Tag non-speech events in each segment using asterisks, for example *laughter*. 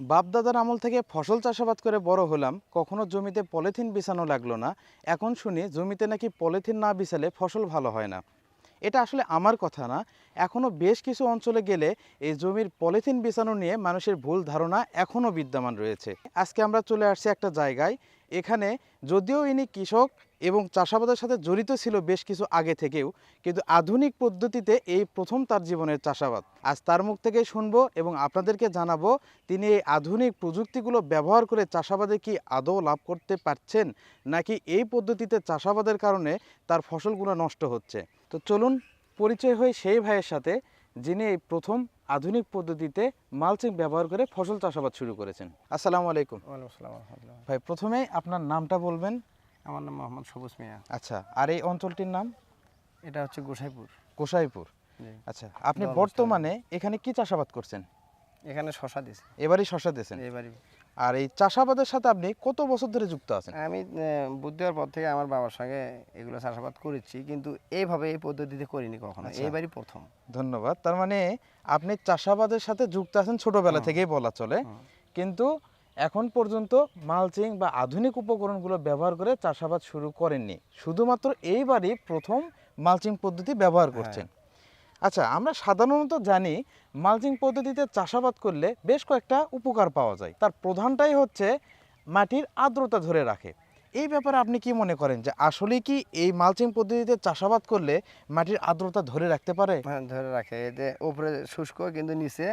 বাপদাদার আমল থেকে ফসল চাষাবাদ করে বড় হলাম, কখনো জমিতে পলিথিন বিছানো লাগল না। এখন শুনি জমিতে নাকি পলিথিন না বিছালে ফসল ভালো হয় না। এটা আসলে আমার কথা না এখনও বেশ কিছু অঞ্চলে গেলে এই জমির পলিথিন বিছানো নিয়ে মানুষের ভুল ধারণা এখনও বিদ্যমান রয়েছে। আজকে আমরা চলে আসছি একটা জায়গায় এখানে যদিও ইনি কৃষক এবং চাষাবাদের সাথে জড়িত ছিল বেশ কিছু আগে থেকেও, কিন্তু আধুনিক পদ্ধতিতে এই প্রথম তার জীবনের চাষাবাদ। আজ তার মুখ থেকে শুনব এবং আপনাদেরকে জানাব, তিনি এই আধুনিক প্রযুক্তিগুলো ব্যবহার করে চাষাবাদে কি আদৌ লাভ করতে পারছেন, নাকি এই পদ্ধতিতে চাষাবাদের কারণে তার ফসলগুলো নষ্ট হচ্ছে? তো চলুন পরিচয় হয়ে সেই ভাইয়ের সাথে। যিনি এই প্রথম আধুনিক পদ্ধতিতে মালচিং ব্যবহার করে ফসল চাষাবাদ শুরু করেছেন। আসসালামু আলাইকুম। ভাই প্রথমে আপনার নামটা বলবেন। আমার নাম মোহাম্মদ সবুজ মিয়া। আচ্ছা আর এই অঞ্চলটির নাম? এটা হচ্ছে গোসাইপুর। গোসাইপুর। আচ্ছা আপনি বর্তমানে এখানে কি চাষাবাদ করছেন? এখানে শশা দিছি এবারই শশা দিয়েছেন? এবারই। আর এই চাষাবাদের সাথে আপনি কত বছর ধরে যুক্ত আছেন? আমি বুদ্ধি হওয়ার পর থেকে আমার বাবার সঙ্গে এগুলো চাষাবাদ করেছি কিন্তু এইভাবে এই পদ্ধতিতে করিনি কখনো। আচ্ছা। এইবারই প্রথম। ধন্যবাদ। তার মানে আপনি চাষাবাদের সাথে যুক্ত আছেন ছোটবেলা থেকেই বলা চলে কিন্তু এখন পর্যন্ত মালচিং বা আধুনিক উপকরণগুলো ব্যবহার করে চাষাবাদ শুরু করেননি। শুধুমাত্র এইবারই প্রথম মালচিং পদ্ধতি ব্যবহার করছেন। আচ্ছা আমরা সাধারণত জানি মালচিং পদ্ধতিতে চাষাবাদ করলে বেশ কয়েকটা উপকার পাওয়া যায়। তার প্রধানটাই হচ্ছে মাটির আর্দ্রতা ধরে রাখে। এই ব্যাপারে আপনি কি মনে করেন যে আসলে কি এই মালচিং পদ্ধতিতে চাষাবাদ করলে মাটির আর্দ্রতা ধরে রাখতে পারে? হ্যাঁ, ধরে রাখে। এতে উপরে শুষ্ক কিন্তু নিচে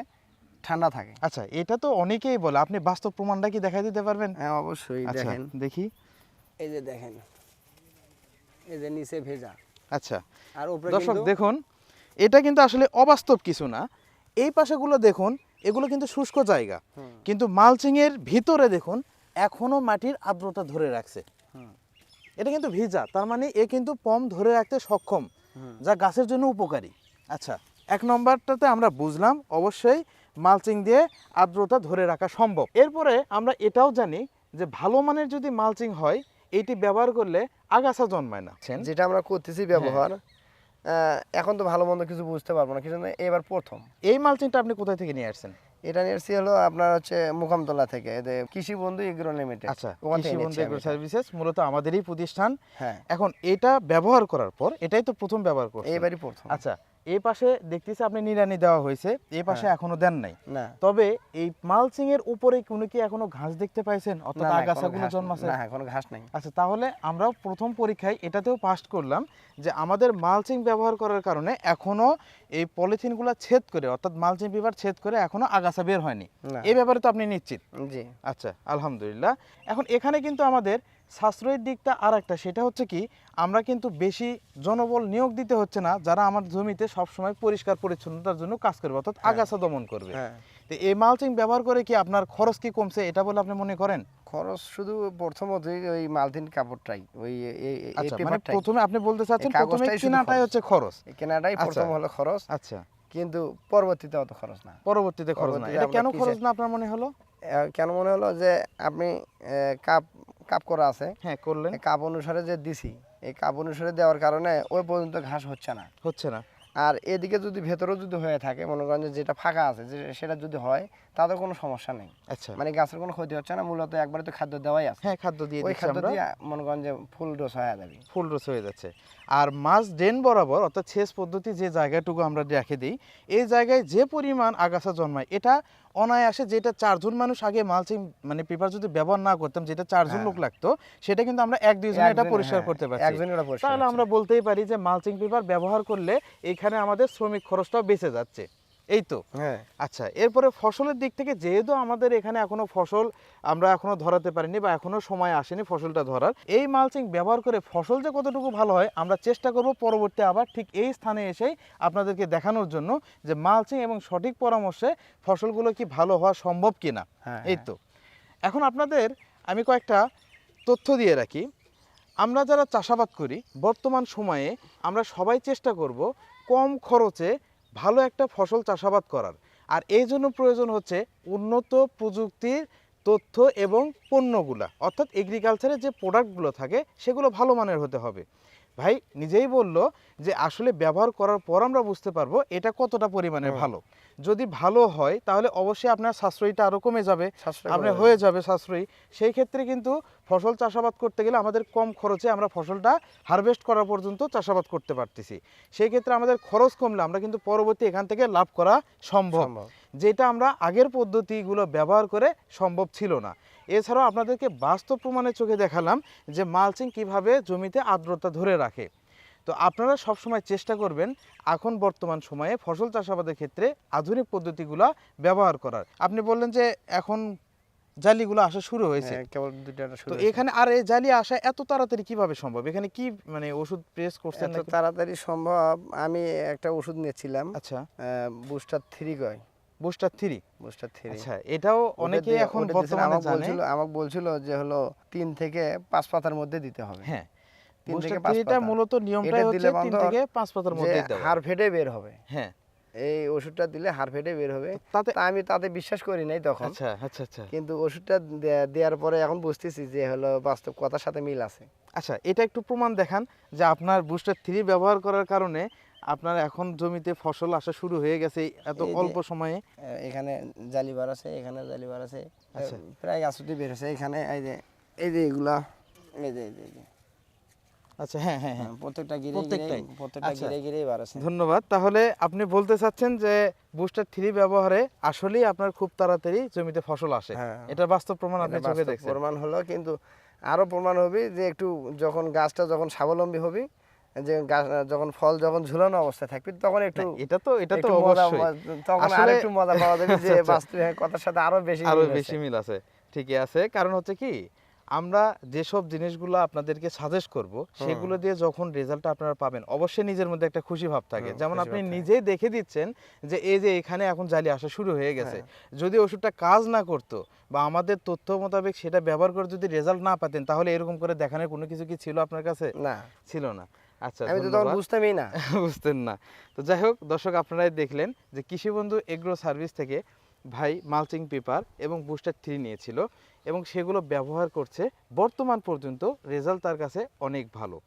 ঠান্ডা থাকে। আচ্ছা এটা তো অনেকেই বলে। আপনি বাস্তব প্রমাণটা কি দেখাই দিতে পারবেন? হ্যাঁ অবশ্যই আচ্ছা দেখেন। দেখি। এই যে দেখেন এই যে নিচে ভেজা। আচ্ছা। আর উপরে দর্শক দেখুন এটা কিন্তু আসলে অবাস্তব কিছু না। এই পাশেগুলো দেখুন এগুলো কিন্তু শুষ্ক জায়গা। কিন্তু মালচিং এর ভিতরে দেখুন এখনও মাটির আর্দ্রতা ধরে রাখছে। এটা কিন্তু ভিজা তার মানে এ কিন্তু পম ধরে রাখতে সক্ষম যা গাছের জন্য উপকারী। আচ্ছা এক নম্বরটাতে আমরা বুঝলাম অবশ্যই মালচিং দিয়ে আর্দ্রতা ধরে রাখা সম্ভব। এরপরে আমরা এটাও জানি যে ভালো মানের যদি মালচিং হয় এটি ব্যবহার করলে আগাছা জন্মায় না। যেটা আমরা করতেছি ব্যবহার। আহ, এখন তো ভালো মন্দ কিছু বুঝতে পারব না কিছু এবার প্রথম। এই মালচিংটা আপনি কোথায় থেকে নিয়ে আসছেন? এটা নিয়ে এসেছি হলো আপনার হচ্ছে মুখামতলা থেকে কৃষি বন্ধু এগ্রো লিমিটেড। আচ্ছা ওখান থেকে কৃষি বন্ধু এগ্রো সার্ভিসেস মূলত আমাদেরই প্রতিষ্ঠান। হ্যাঁ। এখন এটা ব্যবহার করার পর এটাই তো প্রথম ব্যবহার করছি এবারই প্রথম। আচ্ছা এই পাশে দেখতেছি আপনি নিড়ানি দেওয়া হয়েছে এই পাশে হ্যাঁ। এখনও দেন নাই। তবে এই মালচিং এর উপরে কোনো কি এখনও ঘাস দেখতে পাইছেন? অর্থাৎ আগাছাগুলো জন্মাছে না কোনো ঘাস নাই। আচ্ছা তাহলে আমরাও প্রথম পরীক্ষায় এটাতেও পাস করলাম যে আমাদের মালচিং ব্যবহার করার কারণে এখনও এই পলিথিনগুলো ছেদ করে অর্থাৎ মালচিং পেপার ছেদ করে এখনও আগাছা বের হয়নি। এই ব্যাপারে তো আপনি নিশ্চিত? জি। আচ্ছা আলহামদুলিল্লাহ। এখন এখানে কিন্তু আমাদের সাশ্রয়ের দিকটা আর একটা সেটা হচ্ছে কি আমরা কিন্তু বেশি জনবল নিয়োগ দিতে হচ্ছে না যারা আমার জমিতে সবসময় পরিষ্কার পরিচ্ছন্নতার জন্য কাজ করবে অর্থাৎ হ্যাঁ। আগাছা দমন করবে। হ্যাঁ। তো এই মালচিং ব্যবহার করে কি আপনার খরচ কি কমছে এটা বলে আপনি মনে করেন? খরচ শুধু প্রথমতই ওই মালথিন কাপড়টাই ওই আচ্ছা মানে প্রথমে আপনি বলতে চাচ্ছেন প্রথমে কেনাটাই হচ্ছে খরচ। কেনাটাই আচ্ছা। প্রথম হলো খরচ। আচ্ছা। কিন্তু পরবর্তীতে অত খরচ না। পরবর্তীতে খরচ না। এটা কেন খরচ না আপনার মনে হলো? কেন মনে হলো যে আপনি কাপ কাপ করা আছে। হ্যাঁ করলেন। কাপ অনুসারে যে দিছি এই কাপ অনুসারে দেওয়ার কারণে ওই পর্যন্ত ঘাস হচ্ছে না। হচ্ছে না। আর এদিকে যদি ভেতরেও যদি হয়ে থাকে মনে করেন যে যেটা ফাঁকা আছে সেটা যদি হয় তাতে কোনো সমস্যা নেই। আচ্ছা। মানে গাছের কোনো ক্ষতি হচ্ছে না মূলত একবারে তো খাদ্য দেওয়াই আছে। হ্যাঁ খাদ্য দিয়ে ওই খাদ্য দিয়ে মনে করেন যে ফুল ডোজ হয়ে যাবে। ফুল রোস হয়ে যাচ্ছে। আর মাছ ড্রেন বরাবর অর্থাৎ সেচ পদ্ধতি যে জায়গাটুকু আমরা রেখে দিই এই জায়গায় যে পরিমাণ আগাছা জন্মায় এটা অনায়াসে যেটা চারজন মানুষ আগে মালচিং মানে পেপার যদি ব্যবহার না করতাম যেটা চারজন হ্যাঁ। লোক লাগতো সেটা কিন্তু আমরা এক দুইজন এটা পরিষ্কার হ্যাঁ, করতে পারছি। একজন তাহলে আমরা বলতেই পারি যে মালচিং পেপার ব্যবহার করলে এখানে আমাদের শ্রমিক খরচটাও বেঁচে যাচ্ছে। এই তো। হ্যাঁ। আচ্ছা এরপরে ফসলের দিক থেকে যেহেতু আমাদের এখানে এখনও ফসল আমরা এখনও ধরাতে পারিনি বা এখনও সময় আসেনি ফসলটা ধরার এই মালচিং ব্যবহার করে ফসল যে কতটুকু ভালো হয় আমরা চেষ্টা করব পরবর্তী আবার ঠিক এই স্থানে এসেই আপনাদেরকে দেখানোর জন্য যে মালচিং এবং সঠিক পরামর্শে ফসলগুলো কি ভালো হওয়া সম্ভব কিনা। হ্যাঁ এই তো। এখন আপনাদের আমি কয়েকটা তথ্য দিয়ে রাখি। আমরা যারা চাষাবাদ করি বর্তমান সময়ে আমরা সবাই চেষ্টা করব কম খরচে ভালো একটা ফসল চাষাবাদ করার। আর এই জন্য প্রয়োজন হচ্ছে উন্নত প্রযুক্তির তথ্য এবং পণ্যগুলা। অর্থাৎ এগ্রিকালচারের যে প্রোডাক্টগুলো থাকে, সেগুলো ভালো মানের হতে হবে। ভাই নিজেই বলল যে আসলে ব্যবহার করার পর আমরা বুঝতে পারব এটা কতটা পরিমাণে ভালো। যদি ভালো হয় তাহলে অবশ্যই আপনার সাশ্রয়ীটা আরও কমে যাবে। আপনার হয়ে যাবে। সাশ্রয়ী। সেই ক্ষেত্রে কিন্তু ফসল চাষাবাদ করতে গেলে আমাদের কম খরচে আমরা ফসলটা হারভেস্ট করা পর্যন্ত চাষাবাদ করতে পারতেছি। সেই ক্ষেত্রে আমাদের খরচ কমলে আমরা কিন্তু পরবর্তী এখান থেকে লাভ করা সম্ভব। যেটা আমরা আগের পদ্ধতিগুলো ব্যবহার করে সম্ভব ছিল না। এছাড়াও আপনাদেরকে বাস্তব প্রমাণের চোখে দেখালাম যে মালচিং কীভাবে জমিতে আর্দ্রতা ধরে রাখে। তো আপনারা সবসময় চেষ্টা করবেন এখন বর্তমান সময়ে ফসল চাষাবাদের ক্ষেত্রে আধুনিক পদ্ধতিগুলো ব্যবহার করার। আপনি বললেন যে এখন জালিগুলো আসা শুরু হয়েছে। হ্যাঁ, কেবল তো এখানে আর এই জালি আসা এত তাড়াতাড়ি কীভাবে সম্ভব? এখানে কি মানে ওষুধ প্রেস করছেন এত তাড়াতাড়ি সম্ভব আমি একটা ওষুধ নিয়েছিলাম। আচ্ছা। বুস্টার থ্রি গয়। বুস্টার থ্রি বুস্টার থ্রি আচ্ছা এটাও অনেকে এখন বর্তমানে বলছিল আমাকে বলছিল যে হলো তিন থেকে পাঁচ পাতার মধ্যে দিতে হবে। হ্যাঁ তিন থেকে পাঁচ পাতা। মূলত নিয়মটাই হচ্ছে তিন থেকে পাঁচ পাতার মধ্যে দেওয়া হাড় ফেটে বের হবে। হ্যাঁ। এই ওষুধটা দিলে হাড় ফেটে বের হবে। তাতে আমি তাতে বিশ্বাস করি নাই তখন। আচ্ছা আচ্ছা আচ্ছা। কিন্তু ওষুধটা দেওয়ার পরে এখন বুঝতেছি যে হলো বাস্তব কথার সাথে মিল আছে। আচ্ছা এটা একটু প্রমাণ দেখান যে আপনার বুস্টার থ্রি ব্যবহার করার কারণে আপনার এখন জমিতে ফসল আসা শুরু হয়ে গেছে এত অল্প সময়ে এখানে জালিবার আছে এখানে জালিবার আছে আচ্ছা। প্রায় গাছটি বের হয়েছে এখানে এই যে এই যে এগুলা এই যে এই যে, আচ্ছা হ্যাঁ হ্যাঁ হ্যাঁ হ্যাঁ, প্রত্যেকটা গিরে প্রত্যেকটাই? প্রত্যেকটা আচ্ছা। গিরে গিরেই বার আছে ধন্যবাদ তাহলে আপনি বলতে চাচ্ছেন যে বুস্টার থ্রি ব্যবহারে আসলেই আপনার খুব তাড়াতাড়ি জমিতে ফসল আসে হ্যাঁ। এটা বাস্তব প্রমাণ আপনি এটা চোখে দেখছেন প্রমাণ হলো কিন্তু আরও প্রমাণ হবে যে একটু যখন গাছটা যখন স্বাবলম্বী হবে যে যখন ফল যখন ঝুলানো অবস্থায় থাকবে তখন একটু এটা তো এটা তো অবশ্যই। তখন আর একটু মজা পাওয়া যাবে যে *laughs* আচ্ছা, আচ্ছা। বাস্তবে কথার সাথে আরও বেশি আরও বেশি মিল আছে। ঠিকই আছে। কারণ হচ্ছে কি আমরা যেসব জিনিসগুলো আপনাদেরকে সাজেস্ট করব সেগুলো দিয়ে যখন রেজাল্টটা আপনারা পাবেন অবশ্যই নিজের মধ্যে একটা খুশি ভাব থাকে। যেমন আপনি নিজেই দেখে দিচ্ছেন যে এই যে এখানে এখন জালি আসা শুরু হয়ে গেছে। হ্যাঁ। যদি ওষুধটা কাজ না করতো বা আমাদের তথ্য মোতাবেক সেটা ব্যবহার করে যদি রেজাল্ট না পাতেন তাহলে এরকম করে দেখানোর কোনো কিছু কি ছিল আপনার কাছে? না। ছিল না। আচ্ছা আমি তো তখন বুঝতামই না। *laughs* বুঝতেন না। তো যাই হোক দর্শক আপনারাই দেখলেন যে কৃষিবন্ধু এগ্রো সার্ভিস থেকে ভাই মালচিং পেপার এবং বুস্টার থ্রি নিয়েছিল এবং সেগুলো ব্যবহার করছে বর্তমান পর্যন্ত রেজাল্ট তার কাছে অনেক ভালো।